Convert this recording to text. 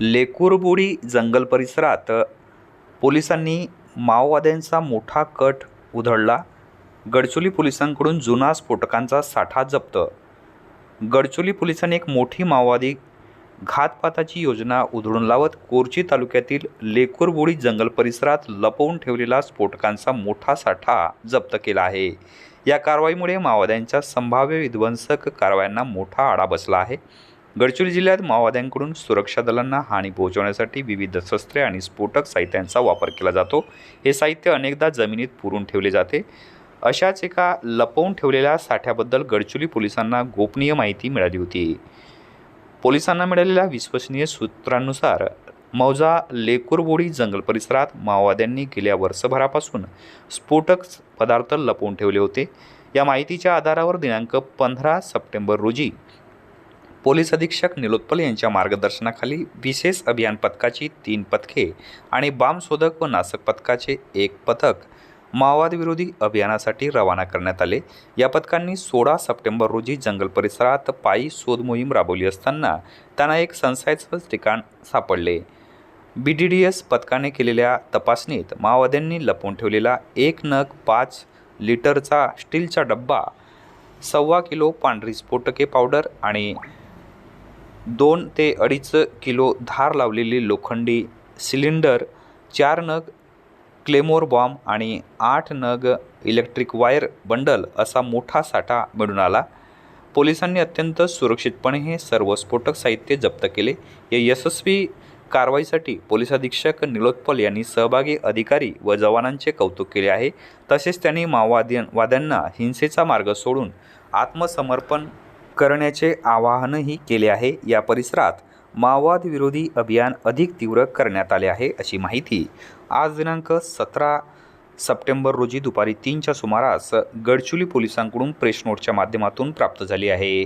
लेकुरबुडी जंगल परिसरात पोलिसांनी माओवाद्यांचा मोठा कट उधळला. गडचोली पोलिसांकडून जुना स्फोटकांचा साठा जप्त. गडचोली पोलिसांनी एक मोठी माओवादी घातपाताची योजना उधळून लावत कोरची तालुक्यातील लेकुरबुडी जंगल परिसरात लपवून ठेवलेला स्फोटकांचा मोठा साठा जप्त केला आहे. या कारवाईमुळे माओवाद्यांच्या संभाव्य विध्वंसक कारवायांना मोठा आळा बसला आहे. गडचिरोली जिल्ह्यात माओवाद्यांकडून सुरक्षा दलांना हानी पोहोचवण्यासाठी विविध शस्त्रे आणि स्फोटक साहित्यांचा वापर केला जातो. हे साहित्य अनेकदा जमिनीत पुरून ठेवले जाते. अशाच एका लपवून ठेवलेल्या साठ्याबद्दल गडचिरोली पोलिसांना गोपनीय माहिती मिळाली होती. पोलिसांना मिळालेल्या विश्वसनीय सूत्रांनुसार मौजा लेकुरबोडी जंगल परिसरात माओवाद्यांनी गेल्या वर्षभरापासून स्फोटक पदार्थ लपवून ठेवले होते. या माहितीच्या आधारावर दिनांक पंधरा सप्टेंबर रोजी पोलीस अधीक्षक निलोत्पल यांच्या मार्गदर्शनाखाली विशेष अभियान पथकाची तीन पथके आणि बाम शोधक व नाशक पथकाचे एक पथक माओवादविरोधी अभियानासाठी रवाना करण्यात आले. या पथकांनी सोळा सप्टेंबर रोजी जंगल परिसरात पायी शोध मोहीम राबवली असताना त्यांना एक संशयास्पद ठिकाण सापडले. बी डी डी एस पथकाने केलेल्या तपासणीत माओवाद्यांनी लपवून ठेवलेला एक नग पाच लिटरचा स्टीलचा डब्बा सव्वा किलो पांढरी स्फोटके पावडर आणि दोन ते अडीच किलो धार लावलेली लोखंडी सिलेंडर चार नग क्लेमोर बॉम्ब आणि आठ नग इलेक्ट्रिक वायर बंडल असा मोठा साठा मिळून आला. पोलिसांनी अत्यंत सुरक्षितपणे हे सर्व स्फोटक साहित्य जप्त केले. या यशस्वी कारवाईसाठी पोलीस अधीक्षक निलोत्पल यांनी सहभागी अधिकारी व जवानांचे कौतुक केले आहे. तसेच त्यांनी माओवाद्यांना हिंसेचा मार्ग सोडून आत्मसमर्पण करण्याचे आवाहनही केले आहे. या परिसरात माओवाद विरोधी अभियान अधिक तीव्र करण्यात आले आहे अशी माहिती आज दिनांक सतरा सप्टेंबर रोजी दुपारी तीनच्या सुमारास गडचुली पोलिसांकडून प्रेस नोटच्या माध्यमातून प्राप्त झाली आहे.